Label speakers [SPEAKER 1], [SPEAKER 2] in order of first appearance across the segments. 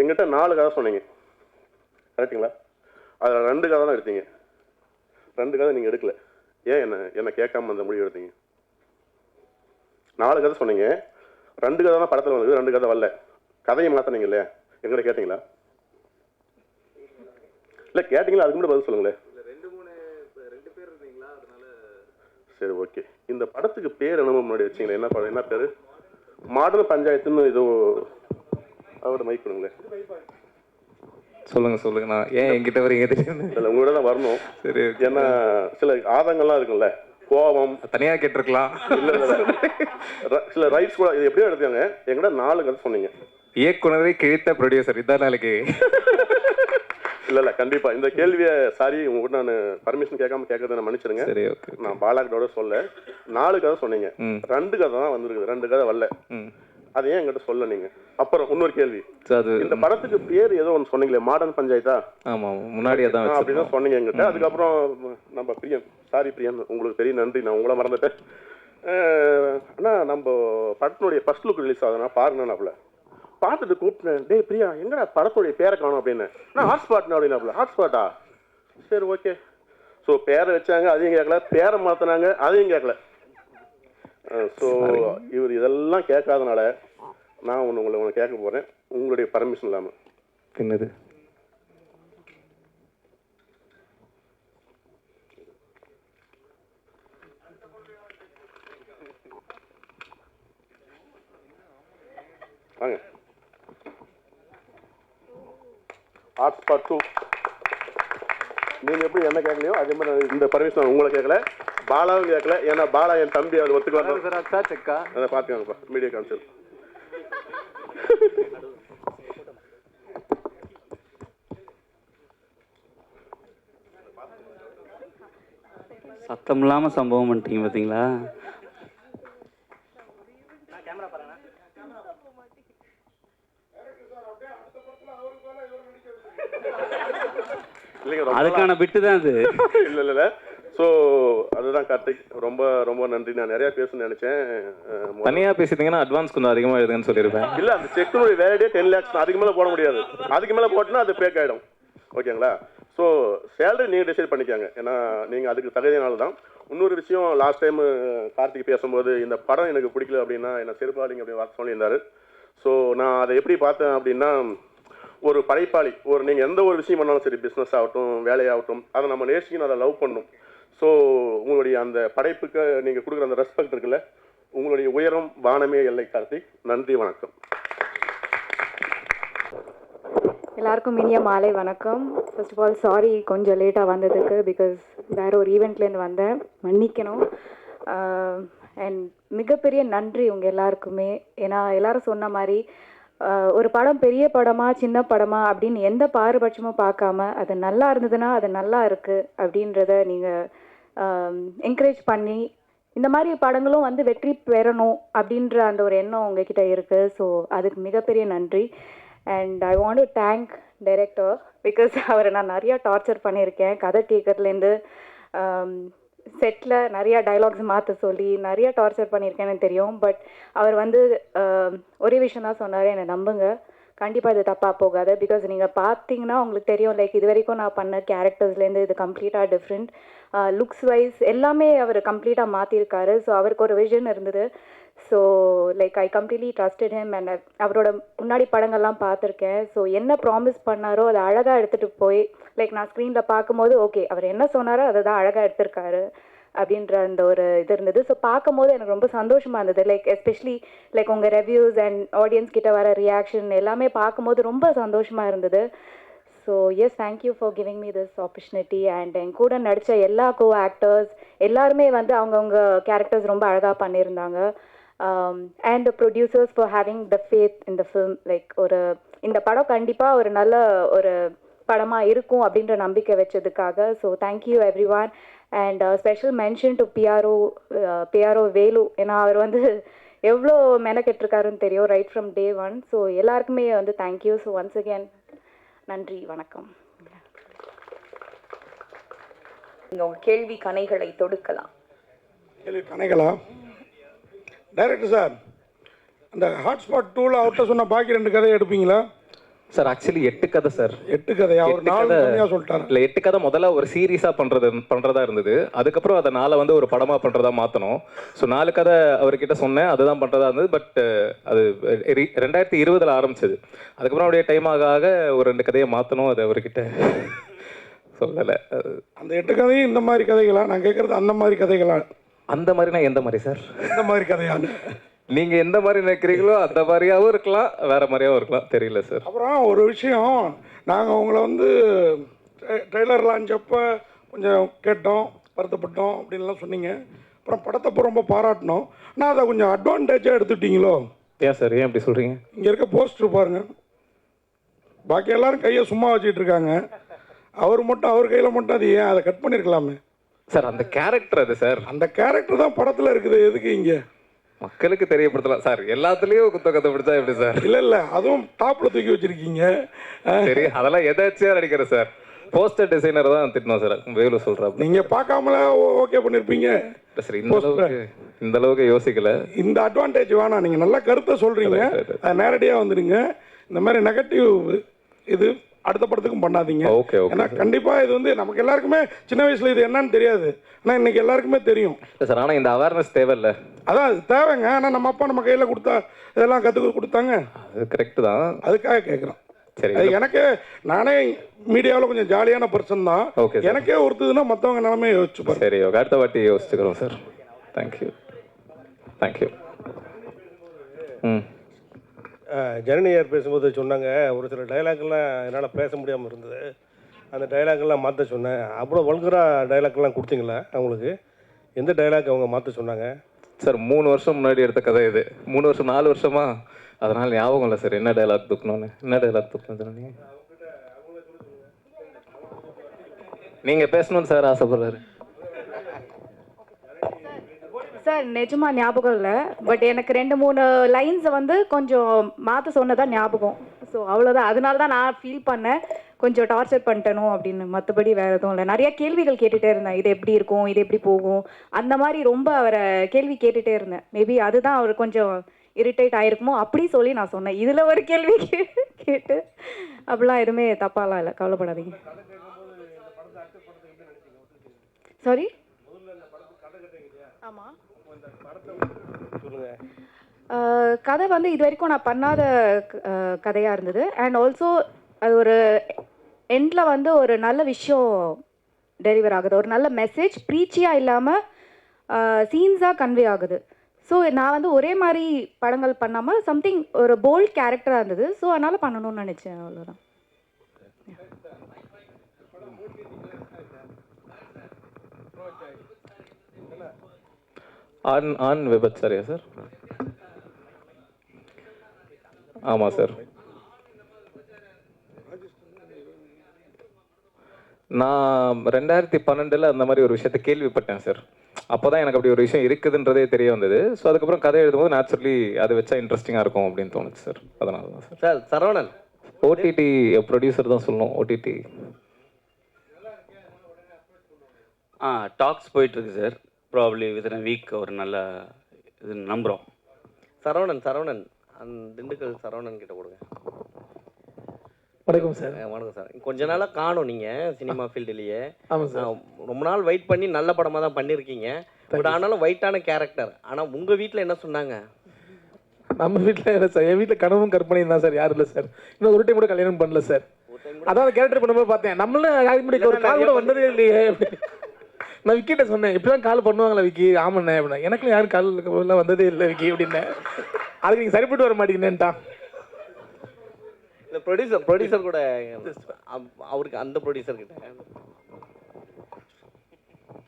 [SPEAKER 1] எங்கிட்ட நாலு கதை சொன்னீங்க. கரெக்டுங்களா அதில் ரெண்டு கதை தான் எடுத்தீங்க. ரெண்டு கதை நீங்கள் எடுக்கல. ஏன் என்ன என்ன கேட்காம அந்த முடிவு எடுத்தீங்க? நாலு கதை சொன்னீங்க. ரெண்டு கதை தான் படத்தில் வந்தது ரெண்டு கதை வரல. கதையை மாற்றினீங்க இல்லையா? எங்கிட்ட கேட்டிங்களா? இல்லை கேட்டிங்களா? அதுக்கு மட்டும் பதில் சொல்லுங்களேன். சரி ஓகே. இந்த படத்துக்கு பேர் என்னமோ முன்னாடி வச்சிங்களே என்ன படம் என்ன பேர்? மாடல் பஞ்சாயத்துன்னு ஏதோ அவரோட மைக் கொடுங்களேன்
[SPEAKER 2] சொல்லுங்க சொல்லுங்க. நான் ஏன் என்கிட்ட வரீங்க தெரியும்
[SPEAKER 1] இல்லை உங்களோட தான் வரணும்.
[SPEAKER 2] சரி.
[SPEAKER 1] ஏன்னா சில ஆதங்கள்லாம் இருக்குல்ல கோபம்.
[SPEAKER 2] தனியா கேட்டிருக்கலாம்.
[SPEAKER 1] இல்ல இல்ல சில ரைட்ஸ் கூட இது எப்படியோ எடுத்தாங்க எங்கிட்ட நாலு கதை சொன்னீங்க.
[SPEAKER 2] இயக்குனரை கிழித்த ப்ரொடியூசர் இதான் நாளைக்கு.
[SPEAKER 1] இல்ல இல்ல கண்டிப்பா. இந்த கேள்வியை சாரி உங்ககிட்ட நான் பர்மிஷன் கேட்காம கேட்கறத நான் மன்னிச்சிருங்க.
[SPEAKER 2] சரி ஓகே
[SPEAKER 1] நான் பாலாக்கிட்டோட சொல்ல நாலு கதை சொன்னீங்க. ரெண்டு கதை தான் வந்திருக்குது. ரெண்டு கதை வரல. அது ஏன் என்கிட்ட சொல்ல நீங்க. அப்புறம் இன்னொரு கேள்வி. இந்த படத்துக்கு பேர் ஏதோ ஒன்று சொன்னீங்களே மாடர்ன் பஞ்சாயத்தா
[SPEAKER 2] ஆமா முன்னாடியே தான்
[SPEAKER 1] அப்படிதான் சொன்னீங்க என்கிட்ட அதுக்கப்புறம் நம்ம பிரியன் சாரி பிரியன் உங்களுக்கு பெரிய நன்றி நான் உங்களை மறந்துட்டேன். அண்ணா நம்ம படத்தினுடைய ஃபர்ஸ்ட் லுக் ரிலீஸ் ஆகுதுண்ணா பாருங்கண்ணாப்புல பார்த்துட்டு கூப்பிட்டேன். டேய் பிரியா எங்கடா படத்துடைய பேரை காணும் அப்படின்னு. நான் ஹாட்ஸ்பாட்னா அப்படின்னாப்புல ஹாட்ஸ்பாட்டா சரி ஓகே ஸோ பேரை வச்சாங்க அதையும் கேட்கல. பேரை மாற்றினாங்க அதையும் கேட்கல. ஸோ இவர் இதெல்லாம் கேட்காதனால நான் ஒன்று உங்களை ஒன்று கேட்க போகிறேன் உங்களுடைய பர்மிஷன் இல்லாமல்
[SPEAKER 2] என்னது
[SPEAKER 1] வாங்க ஹாட்ஸ்பாட் டூ நீங்கள் எப்படி என்ன கேட்கலையோ அதே மாதிரி இந்த பர்மிஷன் உங்களை கேட்கல பாலாவும் கேட்கல ஏன்னா பாலா என் தம்பி அவர் ஒத்துக்கலாம் அதை பார்த்துக்கோங்கப்பா மீடியா கான்சல்
[SPEAKER 3] சத்தம் இல்லாம சம்பவம் பண்ணிட்டீங்க
[SPEAKER 1] ரொம்ப
[SPEAKER 3] அதுக்கான பிட்டு தான் அது.
[SPEAKER 1] இல்லை இல்லை இல்லை. ஸோ அதுதான் கார்த்திக். ரொம்ப ரொம்ப நன்றி. நான் நிறையா பேசணும்னு நினச்சேன். அஹ், மொ-
[SPEAKER 2] தனியா பேசிட்டீங்கன்னா அட்வான்ஸ் கொஞ்சம் அதிகமா எழுதுங்கன்னு சொல்லியிருப்பேன்.
[SPEAKER 1] இல்ல அந்த செக்கினுடைய வேலையே டென் லேக்ஸ் அதுக்கு மேல போட முடியாது. அதுக்கு மேல போட்டுனா அது பேக் ஆயிடும். ஓகேங்களா ஸோ சேலரி நீங்க டிசைட் பண்ணிக்கோங்க. ஏன்னா நீங்க அதுக்கு தகுதியினால தான் இன்னொரு விஷயம் லாஸ்ட் டைம் கார்த்திக் பேசும்போது இந்த படம் எனக்கு பிடிக்கல அப்படின்னா என்ன செருப்பாளிங்க அப்படின்னு வாக்கு சொல்லியிருந்தாரு. ஸோ நான் அதை எப்படி பார்த்தேன் அப்படின்னா ஒரு படைப்பாளி ஒரு நீங்கள் எந்த ஒரு விஷயம் பண்ணாலும் சரி பிஸ்னஸ் ஆகட்டும் வேலையாகட்டும் அதை நம்ம நேசிக்கணும் அதை லவ் பண்ணணும். ஸோ உங்களுடைய அந்த படைப்புக்கு நீங்கள் கொடுக்குற அந்த ரெஸ்பெக்ட் இருக்குல்ல உங்களுடைய உயரம் வானமே எல்லை கார்த்திக். நன்றி வணக்கம்.
[SPEAKER 4] எல்லாருக்கும் இனிய மாலை வணக்கம். ஃபர்ஸ்ட் ஆஃப் ஆல் சாரி கொஞ்சம் லேட்டாக வந்ததுக்கு பிகாஸ் வேற ஒரு ஈவெண்ட்லேருந்து வந்தேன். மன்னிக்கணும். அண்ட் மிகப்பெரிய நன்றி உங்கள் எல்லாருக்குமே. ஏன்னா எல்லாரும் சொன்ன மாதிரி ஒரு படம் பெரிய படமா சின்ன படமா அப்படின்னு எந்த பாரபட்சமும் பார்க்காம அது நல்லா இருந்ததுன்னா அது நல்லா இருக்கு அப்படின்றத நீங்கள் என்கரேஜ் பண்ணி இந்த மாதிரி படங்களும் வந்து வெற்றி பெறணும் அப்படின்ற அந்த ஒரு எண்ணம் உங்ககிட்ட இருக்குது ஸோ அதுக்கு மிகப்பெரிய நன்றி. And I want to thank director because அவரை நான் நிறையா டார்ச்சர் பண்ணியிருக்கேன். கதை கேட்கறதுலேருந்து செட்டில் நிறையா டைலாக்ஸ் மாற்ற சொல்லி நிறையா டார்ச்சர் பண்ணியிருக்கேன்னு தெரியும். பட் அவர் வந்து um, ஒரே விஷயம் தான் சொன்னார் என்னை நம்புங்க. கண்டிப்பாக இது தப்பாக போகாது. பிகாஸ் நீங்கள் பார்த்தீங்கன்னா உங்களுக்கு தெரியும் லைக் இது வரைக்கும் நான் பண்ண கேரக்டர்ஸ்லேருந்து இது கம்ப்ளீட்டாக டிஃப்ரெண்ட் லுக்ஸ் வைஸ் எல்லாமே அவர் கம்ப்ளீட்டாக மாற்றிருக்காரு ஸோ அவருக்கு ஒரு விஷன் இருந்தது. So like I completely trusted him and அவரோட முன்னாடி படங்கள்லாம் பார்த்துருக்கேன். ஸோ என்ன ப்ராமிஸ் பண்ணாரோ அதை அழகாக எடுத்துகிட்டு போய் லைக் நான் ஸ்க்ரீனில் பார்க்கும்போது ஓகே அவர் என்ன சொன்னாரோ அதை தான் அழகாக எடுத்திருக்காரு அப்படின்ற அந்த ஒரு இது இருந்தது. ஸோ பார்க்கும்போது எனக்கு ரொம்ப சந்தோஷமாக இருந்தது. லைக் எஸ்பெஷலி லைக் உங்கள் ரெவ்யூஸ் அண்ட் ஆடியன்ஸ் கிட்ட வர ரியாக்ஷன் எல்லாமே பார்க்கும்போது ரொம்ப சந்தோஷமாக இருந்தது. So yes thank you for giving me this opportunity and என் கூட நடித்த எல்லா கோ ஆக்டர்ஸ் எல்லாருமே வந்து அவங்கவுங்க கேரக்டர்ஸ் ரொம்ப அழகாக பண்ணியிருந்தாங்க. And producers for having the faith இந்த ஃபிலிம் லைக் ஒரு இந்த படம் கண்டிப்பாக ஒரு நல்ல ஒரு படமாக இருக்கும் அப்படின்ற நம்பிக்கை வச்சதுக்காக. So thank you everyone and special mention to PRO PRO Velu ஏன்னா அவர் வந்து எவ்வளோ மெனக்கெட்டிருக்காருன்னு தெரியும் right from day one so எல்லாருக்குமே வந்து தேங்க்யூ ஸோ ஒன்ஸ் அகேன் நன்றி வணக்கம்.
[SPEAKER 5] நீங்க உங்க கேள்வி கணைகளை தொடுக்கலாம்.
[SPEAKER 6] கேள்வி கணைகளா? டைரக்டர் சார் அந்த ஹாட்ஸ்பாட் டூவில் அவர்கிட்ட சொன்ன பாக்கி ரெண்டு கதையை எடுப்பீங்களா?
[SPEAKER 2] சார் ஆக்சுவலி எட்டு கதை சார்
[SPEAKER 6] எட்டு கதையா? ஒரு நாலு
[SPEAKER 2] கதை-
[SPEAKER 6] கம்மியாக சொல்லிட்டாரு.
[SPEAKER 2] இல்ல எட்டு கதை முதல்ல ஒரு சீரீஸா பண்றது பண்றதா இருந்தது. அதுக்கப்புறம் அதை நாளை வந்து ஒரு படமா பண்றதா மாத்தணும். ஸோ நாலு கதை அவர்கிட்ட சொன்னேன். அதுதான் பண்றதா இருந்தது. பட் அது ரெண்டாயிரத்தி இருபதுல ஆரம்பிச்சது. அதுக்கப்புறம் அப்படியே டைம் ஆக ஆக ஒரு ரெண்டு கதையை மாத்தணும். அது அவர்கிட்ட சொல்லலை.
[SPEAKER 6] அந்த எட்டு கதையும் இந்த மாதிரி கதைகளா? நான் கேட்கறது அந்த மாதிரி கதைகளா?
[SPEAKER 2] அந்த மாதிரினா எந்த மாதிரி சார்
[SPEAKER 6] இந்த மாதிரி கதையான்னு
[SPEAKER 2] நீங்க எந்த மாதிரி நினைக்கிறீங்களோ அந்த மாதிரியாவும் இருக்கலாம் வேற மாதிரியாவும் இருக்கலாம். தெரியல சார்
[SPEAKER 6] அப்புறம் ஒரு விஷயம் நாங்கள் உங்களை வந்து ட்ரெய்லர் லான்ச் அப்போ கொஞ்சம் கேட்டோம் வருத்தப்பட்டோம் அப்படின்லாம் சொன்னீங்க. அப்புறம் படத்தை ரொம்ப பாராட்டினோம். ஆனால் அதை கொஞ்சம் அட்வான்டேஜாக எடுத்துட்டீங்களோ?
[SPEAKER 2] ஏன் சார் ஏன் அப்படி சொல்றீங்க?
[SPEAKER 6] இங்கே இருக்க போஸ்டர் பாருங்க. பாக்கி எல்லாரும் கையை சும்மா வச்சுட்டு இருக்காங்க. அவர் மட்டும் அவர் கையில் மட்டும் அது ஏன்? அதை கட் பண்ணியிருக்கலாமே
[SPEAKER 2] சார் அந்த கேரக்டர் அது சார்.
[SPEAKER 6] அந்த கேரக்டர் தான் படத்தில் இருக்குது. எதுக்கு இங்கே?
[SPEAKER 2] மக்களுக்கு தெரியப்படுத்தலாம். சார் எல்லாத்துலயும் குத்த கதை பிடிச்சா எப்படி சார்?
[SPEAKER 6] இல்லை இல்லை. அதுவும் டாப்பில் தூக்கி வச்சிருக்கீங்க.
[SPEAKER 2] சரி அதெல்லாம் எதாச்சியா நடிக்கிறேன் சார்? போஸ்டர் டிசைனர் தான் திட்டணும் சார். வேலு சொல்றாரு
[SPEAKER 6] நீங்க பார்க்காமல ஓகே பண்ணிருப்பீங்க.
[SPEAKER 2] சரி இந்த அளவுக்கு இந்த அளவுக்கு யோசிக்கல.
[SPEAKER 6] இந்த அட்வான்டேஜ் வேணாம். நீங்க நல்ல கருத்தை சொல்றீங்க.
[SPEAKER 2] Right, right, right.
[SPEAKER 6] அது நேரடியா வந்துடுங்க. இந்த மாதிரி நெகட்டிவ் இது. அடுத்த படத்துக்கும் பண்ணாதீங்க.
[SPEAKER 2] Okay okay.
[SPEAKER 6] ஏன்னா கண்டிப்பா இது வந்து நமக்கு எல்லாருக்குமே சின்ன வயசுல இது என்னன்னு தெரியாது. ஆனா இன்னைக்கு எல்லாருக்குமே தெரியும்.
[SPEAKER 2] இல்லை சார் ஆனா இந்த அவேர்னஸ் தேவையில்ல.
[SPEAKER 6] அதான் அது தேவைங்க. ஆனா நம்ம அப்பா நம்ம கையில கொடுத்தா இதெல்லாம் கத்துக்க கொடுத்தாங்க.
[SPEAKER 2] அது கரெக்ட் தான்.
[SPEAKER 6] அதுக்காக கேட்குறோம்
[SPEAKER 2] சரி
[SPEAKER 6] அது எனக்கே நானே மீடியாவில் கொஞ்சம் ஜாலியான பர்சன் தான்.
[SPEAKER 2] sir.
[SPEAKER 6] எனக்கே ஒருத்ததுன்னா மற்றவங்க நிலமையை யோசிச்சு பாருங்க.
[SPEAKER 2] சரி ஓகே. அடுத்த வாட்டி யோசிச்சுக்கிறோம் சார். தேங்க்யூ தேங்க்யூ ம்.
[SPEAKER 7] ஜனனியார் பேசும்போது சொன்னாங்க ஒரு சில டைலாக்லாம் என்னால் பேச முடியாமல் இருந்தது. அந்த டைலாக்லாம் மாற்ற சொன்னேன். அவ்வளோ வல்கராக டைலாக்லாம் கொடுத்தீங்களா அவங்களுக்கு? எந்த டைலாக் அவங்க மாற்ற சொன்னாங்க?
[SPEAKER 2] சார் மூணு வருஷம் முன்னாடி எடுத்த கதை இது. மூணு வருஷம் நாலு வருஷமா? அதனால் ஞாபகம் இல்லை சார். என்ன டைலாக் தூக்கணும்னு என்ன டைலாக் தூக்கணும் நீங்கள் பேசணும்னு சார் ஆசைப்படுறாரு.
[SPEAKER 4] சார் நிஜமா ஞாபகம் இல்லை. பட் எனக்கு ரெண்டு மூணு லைன்ஸை வந்து கொஞ்சம் மாற்ற சொன்னதா ஞாபகம். ஸோ அவ்வளோதான் அதனால தான் நான் ஃபீல் பண்ணேன். கொஞ்சம் டார்ச்சர் பண்ணிட்டணும் அப்படின்னு. மற்றபடி வேறு எதுவும் இல்லை. நிறைய கேள்விகள் கேட்டுகிட்டே இருந்தேன். இது எப்படி இருக்கும்? இது எப்படி போகும்? அந்த மாதிரி ரொம்ப அவரை கேள்வி கேட்டுகிட்டே இருந்தேன். மேபி அதுதான் அவர் கொஞ்சம் இரிட்டேட் ஆயிருக்குமோ அப்படி சொல்லி நான் சொன்னேன். இதில் ஒரு கேள்வி கேட்டு அப்படிலாம் எதுவுமே தப்பாலாம் இல்லை. கவலைப்படாதீங்க. சாரி ஆமாம்
[SPEAKER 7] சொல்லுங்கள்
[SPEAKER 4] கதை வந்து இது வரைக்கும் நான் பண்ணாத கதையாக கதையா இருந்தது. அண்ட் ஆல்சோ அது ஒரு எண்டில் வந்து ஒரு நல்ல விஷயம் டெலிவர் ஆகுது. ஒரு நல்ல மெசேஜ் ப்ரீச்சியாக இல்லாமல் சீன்ஸாக கன்வே ஆகுது. ஸோ நான் வந்து ஒரே மாதிரி படங்கள் பண்ணாமல் சம்திங் ஒரு போல்ட் கேரக்டராக இருந்தது. ஸோ அதனால் பண்ணணும்னு நினச்சேன் அவ்வளோதான்
[SPEAKER 2] ஆண் ஆண் விபச்சாரியா சார் ஆமாம் சார் நான் ரெண்டாயிரத்தி பன்னெண்டில் அந்த மாதிரி ஒரு விஷயத்தை கேள்விப்பட்டேன் சார் அப்போ தான் எனக்கு அப்படி ஒரு விஷயம் இருக்குதுன்றதே தெரிய வந்தது. ஸோ அதுக்கப்புறம் கதை எழுதும்போது நேச்சுரலி அதை வச்சா இன்ட்ரெஸ்டிங்காக இருக்கும் அப்படின்னு தோணுச்சு சார் அதனால தான் sir
[SPEAKER 8] sir Saravanan
[SPEAKER 2] OTT producer தான் சொல்லணும் ஓடிடி
[SPEAKER 3] ஆ டாக்ஸ் போயிட்டுருக்கு சார் ப்ராப்ளி வித்தின் வீக் ஒரு நல்ல இது நம்புகிறோம்
[SPEAKER 8] சரவணன் சரவணன். அந்த திண்டுக்கல் சரவணன் கிட்ட கொடுங்க.
[SPEAKER 9] வணக்கம் சார்.
[SPEAKER 8] வணக்கம் சார். கொஞ்ச நாளாக காணும் நீங்கள் சினிமா ஃபீல்டுலேயே.
[SPEAKER 9] ஆமாம் சார்.
[SPEAKER 8] ரொம்ப நாள் வெயிட் பண்ணி நல்ல படமாக தான் பண்ணியிருக்கீங்க பட் ஆனாலும் ஒயிட்டான கேரக்டர் ஆனால் உங்கள் வீட்டில் என்ன சொன்னாங்க?
[SPEAKER 9] நம்ம வீட்டில் இல்லை சார். என் வீட்டில் கனவும் கற்பனையும் தான் சார். யாரும் இல்லை சார். இன்னும் ஒரு டைம் கூட கல்யாணம் பண்ணல சார். அதான் கேரக்டர் பண்ணும்போது பார்த்தேன். நம்மளும் ஒரு கால் கூட வந்ததே இல்லையே. நான் விக்கிட்ட சொன்னேன் இப்படிதான் கால் பண்ணுவாங்களா விக்கி? ஆமாண்ணே அப்படின்னா எனக்குலாம் யாரும் கால் எல்லாம் வந்ததே இல்லை விக்கி அப்படின்னேன் அதுக்கு நீங்கள் சரிப்பட்டு வர மாட்டீங்கன்னுட்டான்
[SPEAKER 8] இல்லை ப்ரொடியூசர் ப்ரொடியூசர் கூட அவ- அவருக்கு அந்த ப்ரொடியூசர் கிட்ட.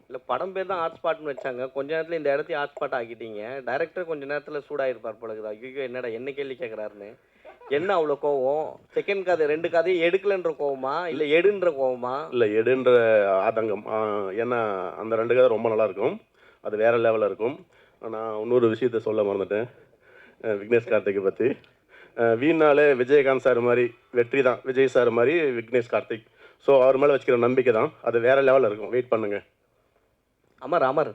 [SPEAKER 8] இல்லை படம் பேர் தான் ஹாட் ஸ்பாட்னு வச்சாங்க. கொஞ்ச நேரத்தில் இந்த இடத்தையும் ஹாட் ஸ்பாட் ஆக்கிட்டீங்க. டைரக்டர் கொஞ்ச நேரத்தில் சூடாயிருப்பார் போலக்குது ஐயோ என்னடா என்ன கேள்வி கேட்குறாருன்னு என்ன அவ்வளோ கோவம்? செகண்ட் கதை ரெண்டு கதையும் எடுக்கலன்ற கோவமா? இல்லை எடுன்ற கோவமா?
[SPEAKER 1] இல்லை எடுன்ற ஆதங்கம். ஏன்னா அந்த ரெண்டு கதை ரொம்ப நல்லா இருக்கும். அது வேற லெவலில் இருக்கும். நான் இன்னொரு விஷயத்த சொல்ல மறந்துட்டேன். விக்னேஷ் கார்த்திகை பற்றி வீணாலே விஜயகாந்த் சார் மாதிரி வெற்றி தான். விஜய் சார் மாதிரி விக்னேஷ் கார்த்திக். ஸோ அவர் மேலே வச்சுக்கிற நம்பிக்கை தான். அது வேற லெவலில் இருக்கும். வெயிட் பண்ணுங்க.
[SPEAKER 8] அமர் அமர்.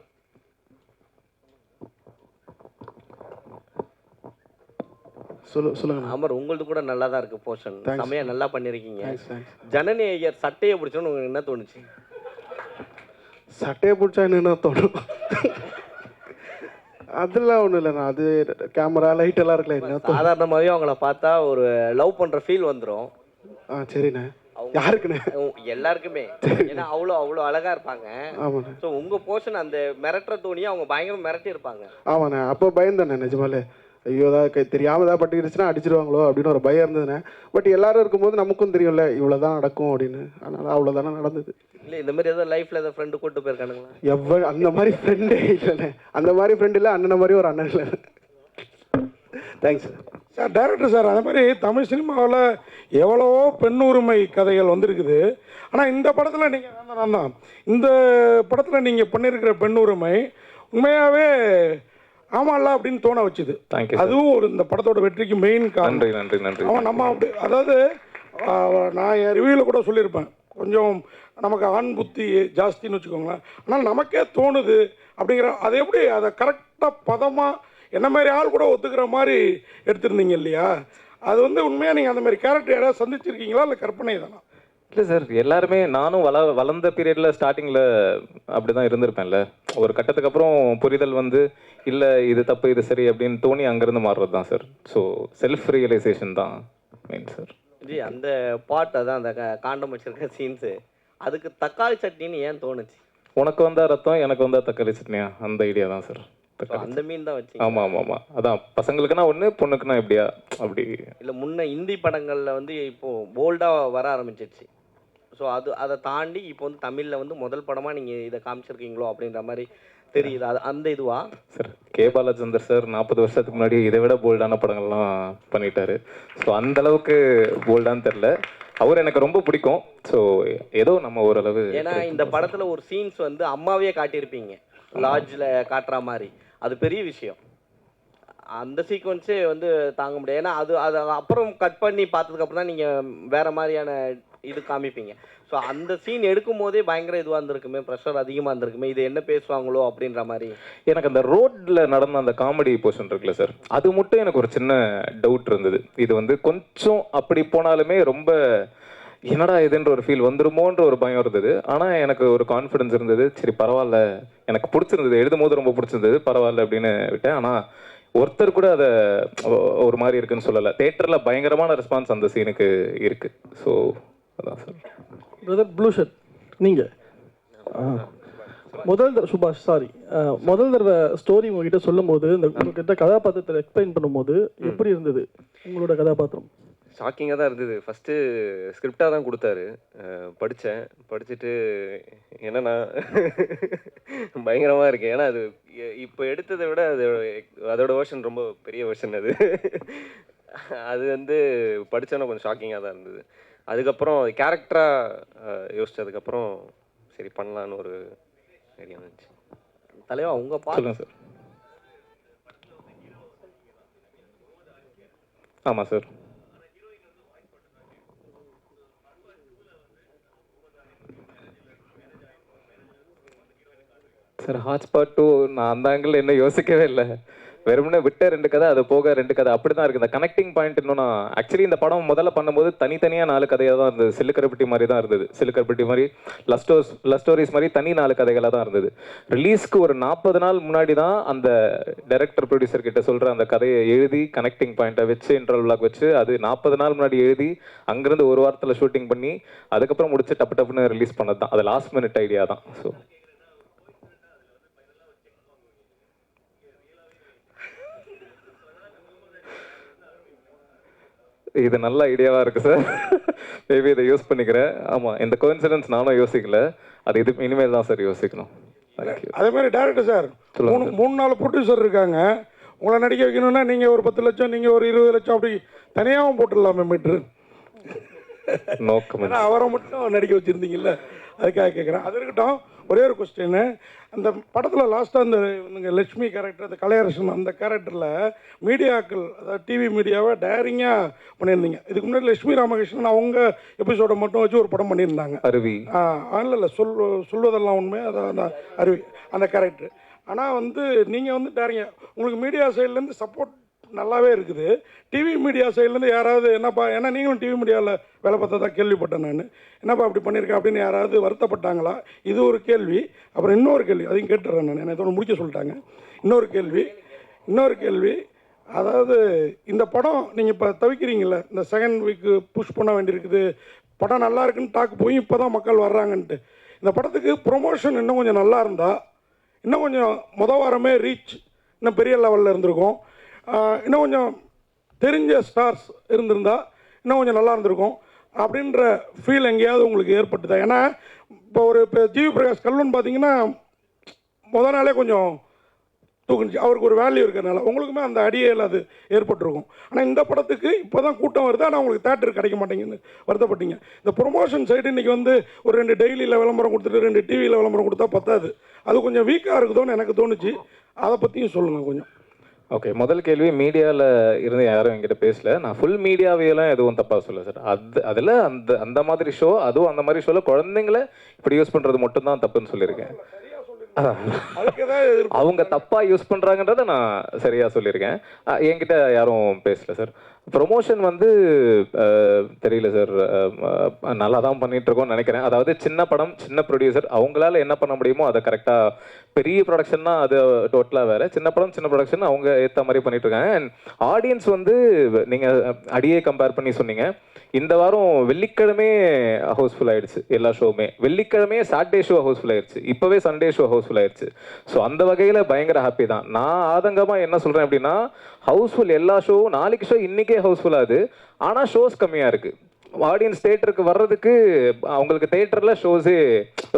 [SPEAKER 10] சொல்லு சொல்லுங்க
[SPEAKER 8] அமர் உங்களது கூட நல்லா தான் இருக்கு போர்ஷன். செமையா நல்லா
[SPEAKER 10] தேங்க்ஸ்
[SPEAKER 8] ஜனனி ஐயர் சட்டையை பிடிச்சோன்னு உங்களுக்கு என்ன தோணுச்சு?
[SPEAKER 10] சட்டையை பிடிச்சா என்ன தோணும்? அதெல்லாம் ஒன்றும் இல்லைண்ணா. அது கேமரா லைட் எல்லாம் இருக்குல்ல என்ன
[SPEAKER 8] சாதாரணமாகவே அவங்கள பார்த்தா ஒரு லவ் பண்ற ஃபீல் வந்துடும்
[SPEAKER 10] ஆ சரிண்ணே. யாருக்குண்ணே?
[SPEAKER 8] எல்லாருக்குமே. ஏன்னா அவ்வளோ அவ்வளோ அழகா இருப்பாங்க.
[SPEAKER 10] ஆமாண்ணே.
[SPEAKER 8] ஸோ உங்க போர்ஷன் அந்த மிரட்டுற தோணியை அவங்க பயங்கர மிரட்டி இருப்பாங்க
[SPEAKER 10] ஆமாண்ணே. அப்போ பயந்தேண்ணே நிஜமாலே? ஐயோ ஏதாவது கை தெரியாமல் ஏதாவது பட்டுக்கிடுச்சுன்னா அடிச்சிருவாங்களோ அப்படின்னு ஒரு பயம் இருந்ததுண்ணே பட் எல்லாரும் இருக்கும்போது நமக்கும் தெரியும்ல இவ்வளோ தான் நடக்கும் அப்படின்னு. அதனால் அவ்வளோதானே நடந்தது.
[SPEAKER 8] இல்ல இந்த மாதிரி ஏதோ லைஃப்ல ஏதோ ஃப்ரெண்டு கூட்டு போயிருக்கானுங்களா?
[SPEAKER 10] எவ்வளோ அந்த மாதிரி ஃப்ரெண்டே இல்லைண்ணே. அந்த மாதிரி ஃப்ரெண்ட் இல்லை அண்ணனை மாதிரி ஒரு அண்ணன் இல்லை. தேங்க்ஸ்
[SPEAKER 6] சார் டைரக்டர் சார் அதே மாதிரி தமிழ் சினிமாவில் எவ்வளவோ பெண் உரிமை கதைகள் வந்திருக்குது. ஆனால் இந்த படத்தில் நீங்கள் நான் தான் இந்த படத்தில் நீங்கள் பண்ணியிருக்கிற பெண் உரிமை உண்மையாகவே ஆமாம்ல அப்படின்னு தோண வச்சுது. அதுவும் ஒரு இந்த படத்தோட வெற்றிக்கு மெயின் காரணம்.
[SPEAKER 2] நன்றி நன்றி நன்றி.
[SPEAKER 6] அவன் நம்ம அப்படி அதாவது நான் என் ரிவ்யூவில் கூட சொல்லியிருப்பேன். கொஞ்சம் நமக்கு ஆண் புத்தி ஜாஸ்தின்னு வச்சுக்கோங்களேன். ஆனால் நமக்கே தோணுது அப்படிங்கிற அதை எப்படி அதை கரெக்டாக பதமாக என்ன மாதிரி ஆள் கூட ஒத்துக்கிற மாதிரி எடுத்திருந்தீங்க இல்லையா? அது வந்து உண்மையாக நீங்கள் அந்த மாதிரி கேரக்டர் யாராவது சந்திச்சிருக்கீங்களா இல்லை கற்பனை தானா?
[SPEAKER 2] இல்லை சார் எல்லாருமே நானும் வள வளர்ந்த பீரியடில் ஸ்டார்டிங்கில் அப்படி தான் இருந்திருப்பேன்ல. ஒரு கட்டத்துக்கு அப்புறம் புரிதல் வந்து இல்லை இது தப்பு இது சரி அப்படின்னு தோணி அங்கேருந்து மாறுறது தான் சார் ஸோ செல்ஃப் ரியலைசேஷன் தான் மெயின் சார்
[SPEAKER 8] ஜி அந்த பாட் அதான் அந்த காண்டம் வச்சிருக்க சீன்ஸு அதுக்கு தக்காளி சட்னின்னு ஏன் தோணுச்சு?
[SPEAKER 2] உனக்கு வந்தா ரத்தம் எனக்கு வந்தா தக்காளி சட்னியா? அந்த ஐடியா தான் சார்
[SPEAKER 8] அந்த மீன் தான் வச்சு
[SPEAKER 2] ஆமாம் ஆமாம் ஆமாம் அதான் பசங்களுக்குனா ஒன்று பொண்ணுக்குனா எப்படியா? அப்படி.
[SPEAKER 8] இல்லை முன்ன இந்தி படங்களில் வந்து இப்போ போல்டாக வர ஆரம்பிச்சிருச்சு. ஸோ அது அதை தாண்டி இப்போ வந்து தமிழில் வந்து முதல் படமாக நீங்கள் இதை காமிச்சிருக்கீங்களோ அப்படின்ற மாதிரி தெரியுது. அது அந்த இதுவா?
[SPEAKER 2] Sir K. பாலச்சந்தர் சார் நாற்பது வருஷத்துக்கு முன்னாடி இதை விட போல்டான படங்கள்லாம் பண்ணிட்டாரு. ஸோ அந்த அளவுக்கு போல்டான்னு தெரில அவர் எனக்கு ரொம்ப பிடிக்கும். ஸோ ஏதோ நம்ம ஓரளவு
[SPEAKER 8] ஏன்னா இந்த படத்தில் ஒரு சீன்ஸ் வந்து அம்மாவே காட்டியிருப்பீங்க. லாட்ஜில் காட்டுற மாதிரி. அது பெரிய விஷயம். அந்த சீக்வன்ஸே வந்து தாங்க முடியாது. ஏன்னா அது அது அப்புறம் கட் பண்ணி பார்த்ததுக்கப்புறம் தான் நீங்கள் வேற மாதிரியான இது காமிப்பீங்க. ஸோ அந்த சீன் எடுக்கும் போதே பயங்கர இதுவாக இருந்திருக்குமே ப்ரெஷர் அதிகமாக இருந்திருக்குமே இது என்ன பேசுவாங்களோ அப்படின்ற மாதிரி.
[SPEAKER 2] எனக்கு அந்த ரோட்டில் நடந்த அந்த காமெடி போர்ஷன் இருக்குல்ல சார் அது மட்டும் எனக்கு ஒரு சின்ன டவுட் இருந்தது. இது வந்து கொஞ்சம் அப்படி போனாலுமே ரொம்ப என்னடா இதுன்ற ஒரு ஃபீல் வந்துருமோன்ற ஒரு பயம் இருந்தது. ஆனால் எனக்கு ஒரு கான்ஃபிடன்ஸ் இருந்தது. சரி பரவாயில்ல. எனக்கு பிடிச்சிருந்தது. எழுதும் போது ரொம்ப பிடிச்சிருந்தது. பரவாயில்ல அப்படின்னு விட்டேன். ஆனால் ஒருத்தர் கூட அதை ஒரு மாதிரி இருக்குன்னு சொல்லலை. தேட்டரில் பயங்கரமான ரெஸ்பான்ஸ் அந்த சீனுக்கு இருக்குது ஸோ அதான் சார்
[SPEAKER 11] பிரதர் ப்ளூ ஷர்ட் நீங்கள் முதல் தடவை சுபாஷ் சாரி முதல் தடவை ஸ்டோரி உங்ககிட்ட சொல்லும்போது இந்த உங்ககிட்ட கதாபாத்திரத்தை எக்ஸ்பிளைன் பண்ணும்போது எப்படி இருந்தது உங்களோட கதாபாத்திரம்?
[SPEAKER 12] ஷாக்கிங்காக தான் இருந்தது. ஃபஸ்ட்டு ஸ்கிரிப்டாக தான் கொடுத்தாரு. படித்தேன் படிச்சுட்டு என்னன்னா பயங்கரமாக இருக்கு. ஏன்னா அது இப்போ எடுத்ததை விட அது அதோட வெர்ஷன் ரொம்ப பெரிய வெர்ஷன் அது. அது வந்து படித்தோன்னா கொஞ்சம் ஷாக்கிங்காக தான் இருந்தது. அதுக்கப்புறம் கேரக்டராக யோசிச்சதுக்கப்புறம் சரி பண்ணலான்னு ஒரு ஐடியா வந்துச்சு.
[SPEAKER 8] தலைவா உங்கள்
[SPEAKER 2] பாருங்க சார். ஆமாம் சார். சார் ஹாட்ஸ்பாட் டூ நான் அந்த ஆங்கிள் என்ன யோசிக்கவே இல்லை. வெறும்னே விட்ட ரெண்டு கதை அது போக ரெண்டு கதை. அப்படி தான் இருக்குது இந்த கனெக்டிங் பாயிண்ட் இன்னும் நான் ஆக்சுவலி இந்த படம் முதல்ல பண்ணும்போது தனித்தனியாக நாலு கதையாக தான் இருந்தது. சிலுக்கரப்பட்டி மாதிரி தான் இருந்தது. சிலுக்கரப்பட்டி மாதிரி லவ் ஸ்டோர்ஸ் லவ் ஸ்டோரிஸ் மாதிரி தனி நாலு கதைகளாக தான் இருந்தது. ரிலீஸ்க்கு ஒரு நாற்பது நாள் முன்னாடி தான் அந்த டைரக்டர் ப்ரொடியூசர் கிட்ட சொல்கிற அந்த கதையை எழுதி கனெக்டிங் பாயிண்ட்டை வச்சு இன்டர்வலாக் வச்சு அது நாற்பது நாள் முன்னாடி எழுதி அங்கேருந்து ஒரு வாரத்தில் ஷூட்டிங் பண்ணி அதுக்கப்புறம் முடிச்சு டப்பு டப்புன்னு ரிலீஸ் பண்ணது தான் அது லாஸ்ட் மினிட் ஐடியா தான். ஸோ இது நல்ல ஐடியாவாக இருக்குது சார் மேபி இதை யூஸ் பண்ணிக்கிறேன். ஆமாம் இந்த கோயின்சிடன்ஸ் நானும் யோசிக்கல. அது இது இனிமேல் தான் சார் யோசிக்கணும்.
[SPEAKER 6] அதே மாதிரி டேரக்டர் சார் மூணு மூணு நாலு ப்ரொடியூசர் இருக்காங்க. உங்களை நடிக்க வைக்கணும்னா நீங்கள் ஒரு பத்து லட்சம் நீங்கள் ஒரு இருபது லட்சம் அப்படி தனியாகவும் போட்டுடலாமே மீட்ரு
[SPEAKER 2] நோக்கம்.
[SPEAKER 6] அவரை மட்டும் நடிக்க வச்சுருந்தீங்கல்ல. அதுக்காக கேட்குறேன் அது இருக்கட்டும் ஒரே ஒரு கொஸ்டின் அந்த படத்தில் லாஸ்ட்டாக அந்த இவங்க லட்சுமி கேரக்டர் அந்த கலையரசன் அந்த கேரக்டரில் மீடியாக்கள் அதாவது டிவி மீடியாவை டேரிங்காக பண்ணியிருந்தீங்க. இதுக்கு முன்னாடி லட்சுமி ராமகிருஷ்ணன் அவங்க எபிசோடை மட்டும் வச்சு ஒரு படம் பண்ணியிருந்தாங்க.
[SPEAKER 2] அருவி.
[SPEAKER 6] ஆ இல்லை இல்லை சொல் சொல்வதெல்லாம் உண்மை அதான் அந்த அருவி அந்த கேரக்டர் ஆனால் வந்து நீங்கள் வந்து டேரிங்க உங்களுக்கு மீடியா சைட்லேருந்து சப்போர்ட் நல்லாவே இருக்குது. டிவி மீடியா சைட்லேருந்து யாராவது என்னப்பா ஏன்னா நீங்களும் டிவி மீடியாவில் வேலை பார்த்ததா கேள்விப்பட்டேன் நான். என்னப்பா அப்படி பண்ணியிருக்கேன் அப்படின்னு யாராவது வருத்தப்பட்டாங்களா? இது ஒரு கேள்வி. அப்புறம் இன்னொரு கேள்வி அதையும் கேட்டுறேன் நான். என்னை முடிக்க சொல்லிட்டாங்க. இன்னொரு கேள்வி இன்னொரு கேள்வி. அதாவது இந்த படம் நீங்கள் இப்போ தவிக்கிறீங்கள இந்த செகண்ட் வீக்கு புஷ் பண்ண வேண்டியிருக்குது. படம் நல்லா இருக்குன்னு டாக்கு போய் இப்போ தான் மக்கள் வர்றாங்கன்ட்டு. இந்த படத்துக்கு ப்ரொமோஷன் இன்னும் கொஞ்சம் நல்லா இருந்தால் இன்னும் கொஞ்சம் முத வாரமே ரீச் இன்னும் பெரிய லெவலில் இருந்திருக்கும். இன்னும் கொஞ்சம் தெரிஞ்ச ஸ்டார்ஸ் இருந்திருந்தா இன்னும் கொஞ்சம் நல்லா இருந்திருக்கும் அப்படின்ற ஃபீல் எங்கேயாவது உங்களுக்கு ஏற்பட்டுதா? ஏன்னா இப்போ ஒரு இப்போ ஜிவி பிரகாஷ் கல்லுன்னு பார்த்தீங்கன்னா முத நாளே கொஞ்சம் தூக்குனுச்சு. அவருக்கு ஒரு வேல்யூ இருக்கிறனால உங்களுக்குமே அந்த அடியில் அது ஏற்பட்டிருக்கும். ஆனால் இந்த படத்துக்கு இப்போ தான் கூட்டம் வருது. ஆனால் உங்களுக்கு தேட்டர் கிடைக்க மாட்டேங்குன்னு வருத்தப்பட்டீங்க. இந்த ப்ரொமோஷன் சைடு இன்றைக்கி வந்து ஒரு ரெண்டு டெய்லியில் விளம்பரம் கொடுத்துட்டு ரெண்டு டிவியில் விளம்பரம் கொடுத்தா பத்தாது. அது கொஞ்சம் வீக்காக இருக்குதோன்னு எனக்கு தோணுச்சு. அதை பற்றியும் சொல்லுங்கள் கொஞ்சம்.
[SPEAKER 2] ஓகே முதல் கேள்வி மீடியாவில் இருந்து யாரும் என்கிட்ட பேசல. நான் ஃபுல் மீடியாவையெல்லாம் எதுவும் தப்பாக சொல்ல சார் அது அதில் அந்த அந்த மாதிரி ஷோ அதுவும் அந்த மாதிரி ஷோவில் குழந்தைங்கள இப்படி யூஸ் பண்ணுறது மட்டும்தான் தப்புன்னு சொல்லியிருக்கேன். அவங்க தப்பா யூஸ் பண்றாங்கன்றத நான் சரியா சொல்லியிருக்கேன். என்கிட்ட யாரும் பேசல சார் ப்ரொமோஷன் வந்து தெரியல சார் நல்லா தான் பண்ணிட்டு இருக்கோம்னு நினைக்கிறேன். அதாவது சின்ன படம் சின்ன ப்ரொடியூசர் அவங்களால என்ன பண்ண முடியுமோ அதை கரெக்டாக பெரிய ப்ரொடக்ஷன்னா அது டோட்டலாக வேறு. சின்ன படம் சின்ன ப்ரொடக்ஷன் அவங்க ஏற்ற மாதிரி பண்ணிட்டு அண்ட் ஆடியன்ஸ் வந்து நீங்கள் அடியே கம்பேர் பண்ணி சொன்னீங்க. இந்த வாரம் வெள்ளிக்கிழமே ஹவுஸ்ஃபுல் ஆயிடுச்சு எல்லா ஷோவுமே வெள்ளிக்கிழமையே சாட்டர்டே ஷோ ஹவுஸ்ஃபுல் ஆயிடுச்சு இப்போவே சண்டே ஷோ ஹவுஸ்ஃபுல் ஆயிடுச்சு ஸோ அந்த வகையில் பயங்கர ஹாப்பி தான். நான் ஆதங்கமாக என்ன சொல்கிறேன் அப்படின்னா ஹவுஸ்ஃபுல் எல்லா ஷோவும் நாளைக்கு ஷோ இன்னைக்கு ஷோஸ்க்கே ஹவுஸ்ஃபுல்லாக அது. ஆனால் ஷோஸ் கம்மியாக இருக்குது ஆடியன்ஸ் தேட்டருக்கு வர்றதுக்கு அவங்களுக்கு தேட்டரில் ஷோஸே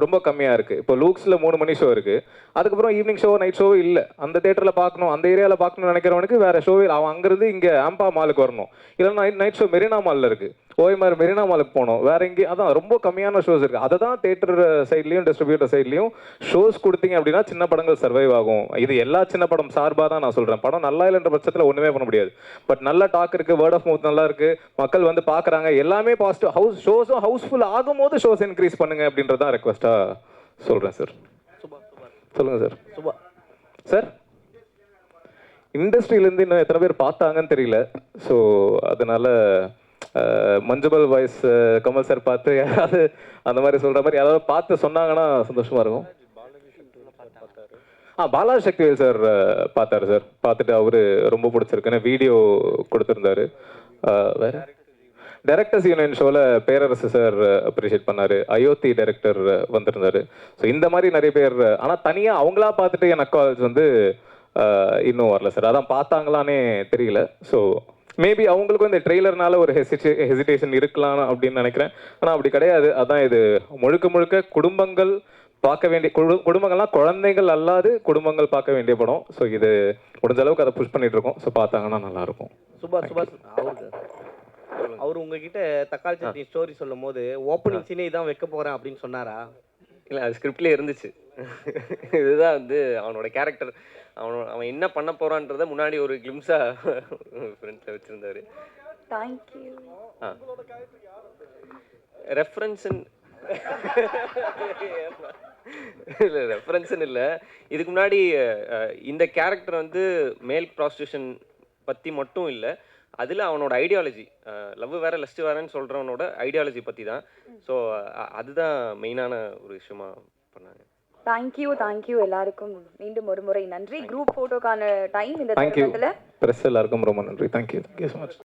[SPEAKER 2] ரொம்ப கம்மியாக இருக்குது இப்போ லூக்ஸில் மூணு மணி ஷோ இருக்குது அதுக்கப்புறம் ஈவினிங் ஷோ நைட் ஷோவும் இல்லை. அந்த தேட்டரில் பார்க்கணும் அந்த ஏரியாவில் பார்க்கணும்னு நினைக்கிறவனுக்கு வேறு ஷோவே அவன் அங்கேருந்து இங்கே ஆம்பா மாலுக்கு வரணும். இல்லைன்னா நைட் நைட் ஷோ மெரினா மாலில் இருக்குது ஓய்மார் மெரினா மாலுக்கு போகணும் வேற எங்கேயும் அதான் ரொம்ப கம்மியான ஷோஸ் இருக்குது அதை தான் தேட்டர் சைட்லேயும் டிஸ்ட்ரிபியூட்டர் சைட்லேயும் ஷோஸ் கொடுத்தீங்க அப்படின்னா சின்ன படங்கள் சர்வைவ் ஆகும். இது எல்லா சின்ன படம் சார்பாக தான் நான் சொல்கிறேன் படம் நல்லா இல்லைன்ற பட்சத்தில் ஒன்றுமே பண்ண முடியாது. பட் நல்ல டாக் இருக்குது வேர்ட் ஆஃப் மவுத் நல்லா இருக்குது மக்கள் வந்து பார்க்குறாங்க. எல்லாமே பாசிட்டிவ் ஹவுஸ் ஷோஸும் ஹவுஸ்ஃபுல் ஆகும்போது ஷோஸ் இன்க்ரீஸ் பண்ணுங்க அப்படின்றது ரெக்வஸ்ட்டாக சொல்கிறேன் சார் சொல்லுங்கள் சார்
[SPEAKER 8] சுபா.
[SPEAKER 2] சார் இண்டஸ்ட்ரியிலேருந்து இன்னும் எத்தனை பேர் பார்த்தாங்கன்னு தெரியல. ஸோ அதனால மஞ்சுபல் வாய்ஸ் கமல் சார் பார்த்து யாராவது அந்த மாதிரி சொல்கிற மாதிரி யாராவது பார்த்து சொன்னாங்கன்னா சந்தோஷமா இருக்கும். ஆ பாலா சக்திவேல் சார் பார்த்தாரு சார். பார்த்துட்டு அவரு ரொம்ப பிடிச்சிருக்குன்னு வீடியோ கொடுத்துருந்தாரு. வேற? டைரக்டர்ஸ் யூனியன் ஷோவில் பேரரசு சார் அப்ரிஷியேட் பண்ணார். அயோத்தி டைரக்டர் வந்திருந்தார். ஸோ இந்த மாதிரி நிறைய பேர் ஆனால் தனியாக அவங்களா பார்த்துட்டு என் அக்கால்ஸ் வந்து இன்னும் வரல சார். அதான் பார்த்தாங்களானே தெரியல. ஸோ மேபி அவங்களுக்கும் இந்த ட்ரெய்லர்னால ஒரு ஹெசிடே ஹெசிடேஷன் இருக்கலாம் அப்படின்னு நினைக்கிறேன். ஆனால் அப்படி கிடையாது. அதான் இது. முழுக்க முழுக்க குடும்பங்கள் பார்க்க வேண்டிய குடு குடும்பங்கள்லாம் குழந்தைகள் அல்லாது குடும்பங்கள் பார்க்க வேண்டிய படம். ஸோ இது முடிஞ்ச அளவுக்கு அதை புஷ் பண்ணிட்டு இருக்கோம். ஸோ பார்த்தாங்கன்னா நல்லா இருக்கும்
[SPEAKER 8] சுபாஷ் சுபாஷ் அவர் உங்ககிட்ட தக்காளி சட்னி ஸ்டோரி சொல்லும் போது ஓப்பனிங் சீனே இதான் வைக்க போறேன் அப்படின்னு சொன்னாரா?
[SPEAKER 12] இல்லை அது ஸ்கிரிப்ட்லேயே இருந்துச்சு. இதுதான் வந்து அவனோட கேரக்டர் அவனோட அவன் என்ன பண்ண போறான்றத முன்னாடி ஒரு கிளிம்ஸாக ஃப்ரெண்ட்ஸில் வச்சுருந்தாரு.
[SPEAKER 5] தேங்க்யூ
[SPEAKER 12] ஆ. ரெஃபரன்ஸன் இல்லை ரெஃபரன்ஸ்னு இல்லை. இதுக்கு முன்னாடி இந்த கேரக்டர் வந்து மேல் ப்ராஸ்டியூஷன் பற்றி மட்டும் இல்லை. அதில் அவனோட ஐடியாலஜி லவ் வேற லஸ்ட் வேறன்னு சொல்கிறவனோட ஐடியாலஜி பற்றி தான் ஸோ அதுதான் மெயினான ஒரு விஷயமா பண்ணாங்க.
[SPEAKER 5] தேங்க்யூ தேங்க்யூ எல்லாருக்கும். மீண்டும் ஒரு முறை நன்றி. குரூப் போட்டோக்கான டைம் இந்த
[SPEAKER 2] தேங்க்யூ ப்ரெஸ் எல்லாருக்கும் ரொம்ப நன்றி. Thank you thank you so much